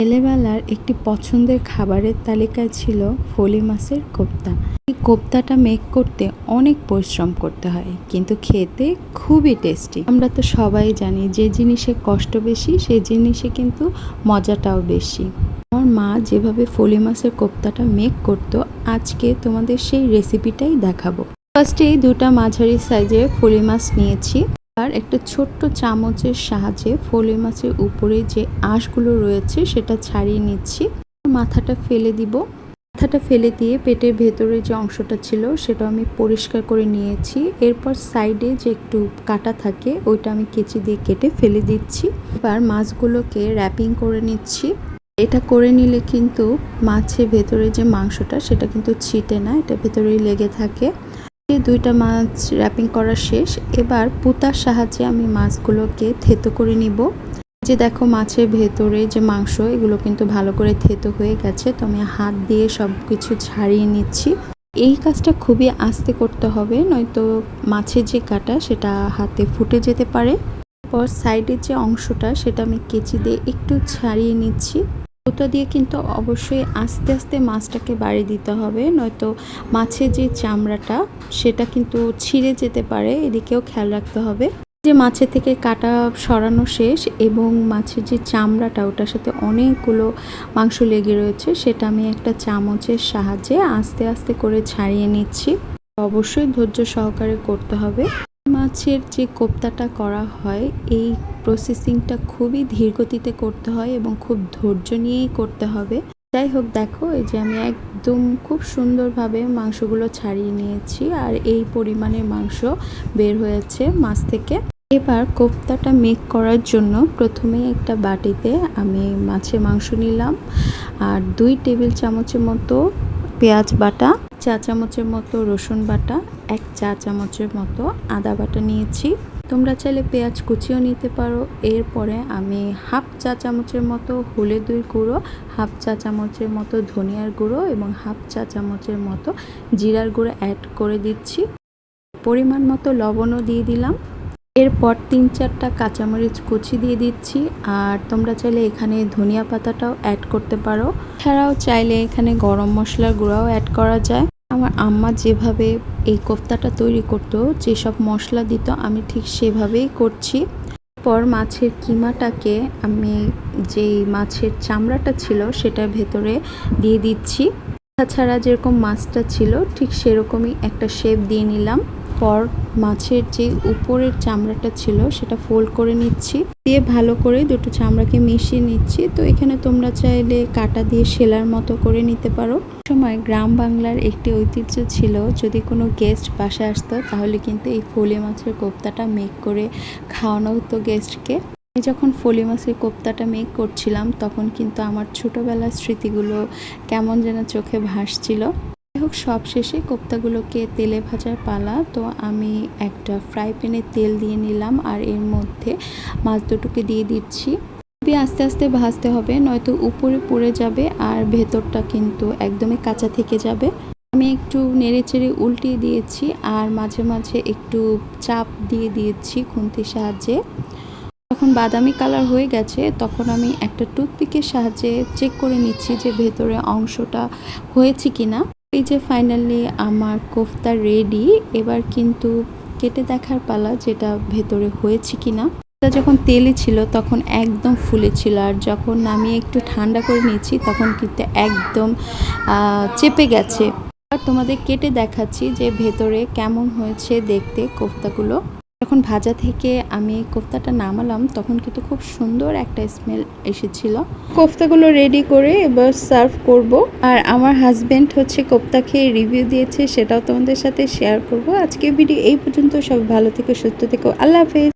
ছেলেবেলার একটি পছন্দের খাবারের তালিকায় ছিল ফলি মাছের কোপ্তা। এই কোপ্তাটা মেক করতে অনেক পরিশ্রম করতে হয়, কিন্তু খেতে খুবই টেস্টি আমরা তো সবাই জানি যে জিনিসে কষ্ট বেশি সেই জিনিসে কিন্তু মজাটাও বেশি। আমার মা যেভাবে ফলি মাছের কোপ্তাটা মেক করতো, আজকে তোমাদের সেই রেসিপিটাই দেখাবো। ফার্স্টে দুটা মাঝারি সাইজের ফলি মাছ নিয়েছি। আর একটা ছোট্ট চামচের সাহায্যে ফলি মাছের উপরে যে আঁশগুলো রয়েছে সেটা ছাড়িয়ে নিচ্ছি। মাথাটা ফেলে দিব। মাথাটা ফেলে দিয়ে পেটের ভেতরে যে অংশটা ছিল সেটা আমি পরিষ্কার করে নিয়েছি। এরপর সাইডে যে একটু কাটা থাকে ওইটা আমি কেচি দিয়ে কেটে ফেলে দিচ্ছি। এবার মাছগুলোকে র্যাপিং করে নিচ্ছি। এটা করে নিলে কিন্তু মাছের ভেতরে যে মাংসটা সেটা কিন্তু ছিটে না, এটা ভেতরেই লেগে থাকে। দুইটা মাছ র্যাপিং করা শেষ। এবার পুতার সাহায্যে আমি মাছগুলোকে থেতো করে নিব। যে দেখো মাছের ভেতরে যে মাংস, এগুলো কিন্তু ভালো করে থেতো হয়ে গেছে। তো আমি হাত দিয়ে সব কিছু ছাড়িয়ে নিচ্ছি। এই কাজটা খুবই আস্তে করতে হবে, নয়তো মাছের যে কাটা, সেটা হাতে ফুটে যেতে পারে। পর সাইডের যে অংশটা, সেটা আমি কেচি দিয়ে একটু ছাড়িয়ে নিচ্ছি। ওটা দিয়ে কিন্তু অবশ্যই আস্তে আস্তে মাছটাকে বাড়ি দিতে হবে, নয়তো মাছের যে চামড়াটা সেটা কিন্তু ছিঁড়ে যেতে পারে, এদিকেও খেয়াল রাখতে হবে। যে মাছের থেকে কাটা সরানো শেষ এবং মাছের যে চামড়াটা ওটার সাথে অনেকগুলো মাংস লেগে রয়েছে, সেটা আমি একটা চামচের সাহায্যে আস্তে আস্তে করে ছাড়িয়ে নিচ্ছি। অবশ্যই ধৈর্য সহকারে করতে হবে। মাছের যে কোপ্তাটা করা হয়, এই প্রসেসিংটা খুবই ধীর গতিতে করতে হয় এবং খুব ধৈর্য নিয়েই করতে হবে। যাই হোক, দেখো, এই যে আমি একদম খুব সুন্দরভাবে মাংসগুলো ছাড়িয়ে নিয়েছি আর এই পরিমাণের মাংস বের হয়েছে মাছ থেকে। এবার কোপ্তাটা মেক করার জন্য প্রথমে একটা বাটিতে আমি মাছের মাংস নিলাম আর দুই টেবিল চামচের মতো পেঁয়াজ বাটা চা চামচের মতো রসুন বাটা, এক চা চামচের মতো আদা বাটা নিয়েছি। তোমরা চাইলে পেঁয়াজ কুচিও নিতে পারো। এরপরে আমি হাফ চা চামচের মতো হলুদের গুঁড়ো, হাফ চা চামচের মতো ধনিয়ার গুঁড়ো এবং হাফ চা চামচের মতো জিরার গুঁড়ো অ্যাড করে দিচ্ছি। পরিমাণ মতো লবণও দিয়ে দিলাম। এরপর তিন চারটা কাঁচামরিচ কুচি দিয়ে দিচ্ছি। আর তোমরা চাইলে এখানে ধনিয়া পাতাটাও অ্যাড করতে পারো। এছাড়াও চাইলে এখানে গরম মশলার গুঁড়াও অ্যাড করা যায়। আমার আম্মা যেভাবে এই কোফতাটা তৈরি করতো, যেসব মশলা দিত, আমি ঠিক সেভাবেই করছি। পর মাছের কিমাটাকে আমি যেই মাছের চামড়াটা ছিল সেটা ভেতরে দিয়ে দিচ্ছি। তাছাড়া যেরকম মাছটা ছিল, ঠিক সেরকমই একটা শেপ দিয়ে নিলাম। পর মাছের যে উপরের চামড়াটা ছিল সেটা ফোল্ড করে নিচ্ছি। দিয়ে ভালো করে দুটো চামড়াকে মিশিয়ে নিচ্ছি। তো এখানে তোমরা চাইলে কাটা দিয়ে সেলার মতো করে নিতে পারো। সময় গ্রাম বাংলার একটি ঐতিহ্য ছিল, যদি কোনো গেস্ট বাসায় আসতো, তাহলে কিন্তু এই ফলি মাছের কোপ্তাটা মেক করে খাওয়ানো হতো গেস্টকে আমি যখন ফলি মাছের কোপ্তাটা মেক করছিলাম, তখন কিন্তু আমার ছোটোবেলার স্মৃতিগুলো কেমন যেন চোখে ভাসছিল। হোক সব শেষে কোপ্তাগুলোকে তেলে ভাজার পালা। তো আমি একটা ফ্রাই প্যানে তেল দিয়ে নিলাম আর এর মধ্যে মাছ দুটোকে দিয়ে দিচ্ছি। খুবই আস্তে আস্তে ভাজতে হবে, নয়তো উপরে পড়ে যাবে আর ভেতরটা কিন্তু একদমই কাঁচা থেকে যাবে। আমি একটু নেড়ে চেড়ে উল্টিয়ে দিয়েছি আর মাঝে মাঝে একটু চাপ দিয়ে দিয়েছি খুন্তির সাহায্যে। যখন বাদামি কালার হয়ে গেছে, তখন আমি একটা টুথপিকের সাহায্যে চেক করে নিচ্ছি যে ভেতরে অংশটা হয়েছে কিনা। এই যে ফাইনালি আমার কোফতা রেডি এবার কিন্তু কেটে দেখার পালা যেটা ভেতরে হয়েছে কিনা। এটা যখন তেলে ছিল তখন একদম ফুলে ছিল, আর যখন আমি একটু ঠান্ডা করে নিয়েছি তখন কিন্তু একদম চেপে গেছে। আর তোমাদের কেটে দেখাচ্ছি যে ভেতরে কেমন হয়েছে দেখতে কোফতাগুলো। যখন ভাজা থেকে আমি কোফতাটা নামালাম, তখন কিন্তু খুব সুন্দর একটা স্মেল এসেছিল। কোফতাগুলো রেডি করে এবার সার্ভ করব। আর আমার হাজব্যান্ড হচ্ছে কোফতা খেয়ে রিভিউ দিয়েছে, সেটাও তোমাদের সাথে শেয়ার করব। আজকে ভিডিও এই পর্যন্ত। সব ভালো থেকে, সুস্থ থেকো। আল্লাহ হাফেজ।